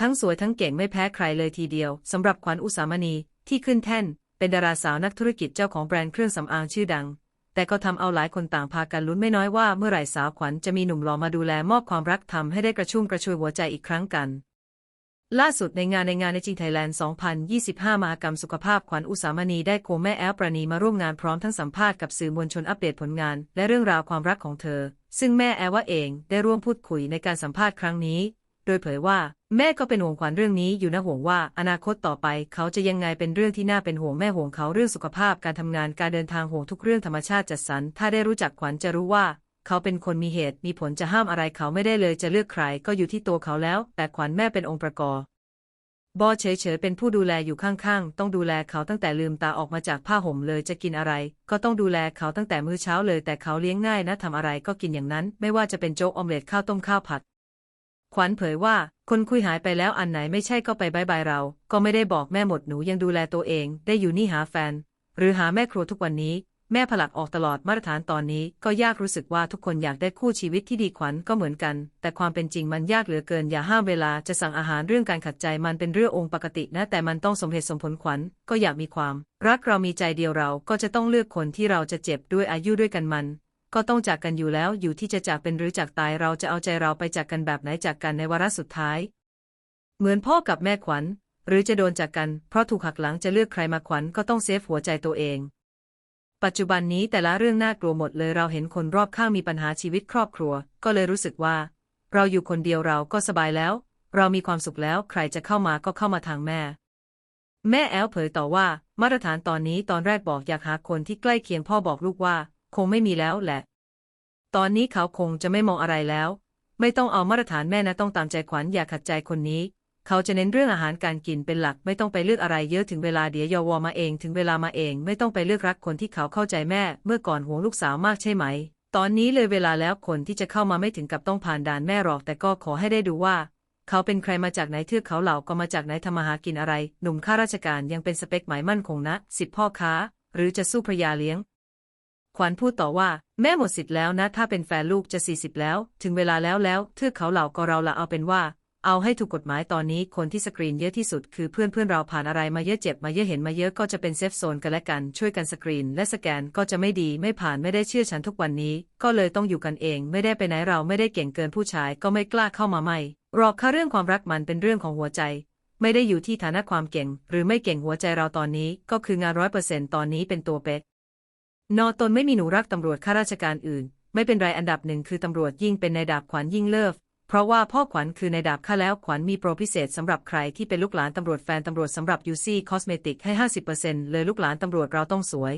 ทั้งสวยทั้งเก่งไม่แพ้ใครเลยทีเดียวสำหรับขวัญอุสามณีที่ขึ้นแท่น เป็นดาราสาวนักธุรกิจเจ้าของแบรนด์เครื่องสำอางชื่อดัง แต่ก็ทำเอาหลายคนต่างพากันลุ้นไม่น้อยว่าเมื่อไหร่สาวขวัญจะมีหนุ่มหล่อมาดูแลมอบความรักทำให้ได้กระชุ่มกระชวยหัวใจอีกครั้งกัน ล่าสุดในงานในงานในจีนไทยแลนด์ 2025 มหกรรมสุขภาพขวัญอุสามณีได้โคแม่แอลปราณีมาร่วมงานพร้อมทั้งสัมภาษณ์กับสื่อมวลชนอัปเดตผลงาน และเรื่องราวความรักของเธอ ซึ่งแม่แอลว่าเองได้ร่วมพูดคุยในการสัมภาษณ์ครั้งนี้ โดยเผยว่าแม่ก็เป็นห่วงขวัญเรื่องนี้อยู่นะห่วงว่าอนาคตต่อไปเขาจะยังไงเป็นเรื่องที่น่าเป็นห่วงแม่ห่วงเขาเรื่องสุขภาพการทำงานการเดินทางห่วงทุกเรื่องธรรมชาติจัดสรรถ้าได้รู้จักขวัญจะรู้ว่าเขาเป็นคนมีเหตุมีผลจะห้ามอะไรเขาไม่ได้เลยจะเลือกใครก็อยู่ที่ตัวเขาแล้ว แต่ขวัญแม่เป็นองค์ประกอบบอเฉยๆเป็นผู้ดูแลอยู่ข้างๆ ต้องดูแลเขาตั้งแต่ลืมตาออกมาจากผ้าห่มเลยจะกินอะไร ก็ต้องดูแลเขาตั้งแต่มื้อเช้าเลยแต่เขาเลี้ยงง่ายนะทำอะไรก็กินอย่างนั้น ไม่ว่าจะเป็นโจ๊กออมเล็ตข้าวต้มข้าวผัด ขวัญเผยว่า คนคุยหายไปแล้วอันไหนไม่ใช่ก็ไปบายบายเรา ก็ไม่ได้บอกแม่หมดหนูยังดูแลตัวเอง ได้อยู่นี่หาแฟน หรือหาแม่ครัวทุกวันนี้ แม่ผลักออกตลอดมาตรฐานตอนนี้ ก็ยากรู้สึกว่าทุกคนอยากได้คู่ชีวิตที่ดีขวัญก็เหมือนกัน แต่ความเป็นจริงมันยากเหลือเกินอย่าห้ามเวลาจะสั่งอาหารเรื่องการขัดใจมันเป็นเรื่ององค์ปกตินะ แต่มันต้องสมเหตุสมผลขวัญก็อยากมีความ รักเรามีใจเดียวเราก็จะต้องเลือกคนที่เราจะเจ็บด้วยอายุด้วยกันมัน ก็ต้องจากกันอยู่แล้วอยู่ที่จะจากเป็นหรือจากตายเราจะเอาใจเราไปจากกันแบบไหนจากกันในวาระสุดท้าย เหมือนพ่อกับแม่ขวัญ หรือจะโดนจากกัน เพราะถูกหักหลังจะเลือกใครมาขวัญก็ต้องเซฟหัวใจตัวเอง ปัจจุบันนี้แต่ละเรื่องน่ากลัวหมดเลยเราเห็นคนรอบข้างมีปัญหาชีวิตครอบครัว ก็เลยรู้สึกว่า เราอยู่คนเดียวเราก็สบายแล้ว เรามีความสุขแล้วใครจะเข้ามาก็เข้ามาทางแม่ แม่แอลเผยต่อว่า มาตรฐานตอนนี้ตอนแรกบอกอยากหาคนที่ใกล้เคียงพ่อบอกลูกว่า คงไม่มีแล้วแหละ ตอนนี้เขาคงจะไม่มองอะไรแล้ว ไม่ต้องเอามาตรฐานแม่นะต้องตามใจขวัญอย่าขัดใจคนนี้ เขาจะเน้นเรื่องอาหารการกินเป็นหลักไม่ต้องไปเลือกอะไรเยอะถึงเวลาเดี๋ยวยอวมาเองถึงเวลามาเองไม่ต้องไปเลือกรักคนที่เขาเข้าใจแม่ เมื่อก่อนห่วงลูกสาวมากใช่ไหม ตอนนี้เลยเวลาแล้วคนที่จะเข้ามาไม่ถึงกับต้องผ่านด่านแม่หรอกแต่ก็ขอให้ได้ดูว่าเขาเป็นใครมาจากไหนเทือกเขาเหล่าก็มาจากไหนทำมาหากินอะไร หนุ่มข้าราชการยังเป็นสเปคหมายมั่นคงนะ สิบพ่อค้า หรือจะสู้พระยาเลี้ยง ขวัญพูดต่อว่า แม่หมดสิทธิ์แล้วนะ ถ้าเป็นแฟนลูกจะ 40 แล้ว ถึงเวลาแล้วแล้วเทือกเขาเหล่าก็เราละเอาเป็นว่า เอาให้ถูกกฎหมายตอนนี้คนที่สกรีนเยอะที่สุดคือเพื่อนเพื่อนเราผ่านอะไรมาเยอะเจ็บมาเยอะเห็นมาเยอะก็จะเป็นเซฟโซนกันและกัน ช่วยกันสกรีน และสแกนก็จะไม่ดีไม่ผ่านไม่ได้เชื่อฉันทุกวันนี้ ก็เลยต้องอยู่กันเอง ไม่ได้ไปไหนเราไม่ได้เก่งเกินผู้ชายก็ไม่กล้าเข้ามาไม่รอกค่ะเรื่องความรักมันเป็นเรื่องของหัวใจไม่ได้อยู่ที่ฐานะความเก่ง หรือไม่เก่งหัวใจเราตอนนี้ก็คืองานร้อยเปอร์เซ็นต์ตอนนี้เป็นตัวเป็ด นอตนไม่มีหนูรักตำรวจข้าราชการอื่น ไม่เป็นไรอันดับหนึ่งคือตำรวจยิ่งเป็นนายดาบขวัญยิ่งเลิฟ เพราะว่าพ่อขวัญคือนายดาบข้าแล้วขวัญมีโปรพิเศษสำหรับใครที่เป็นลูกหลานตำรวจแฟนตำรวจสำหรับยูซี่คอสเมติกให้ 50%เลยลูกหลานตำรวจเราต้องสวย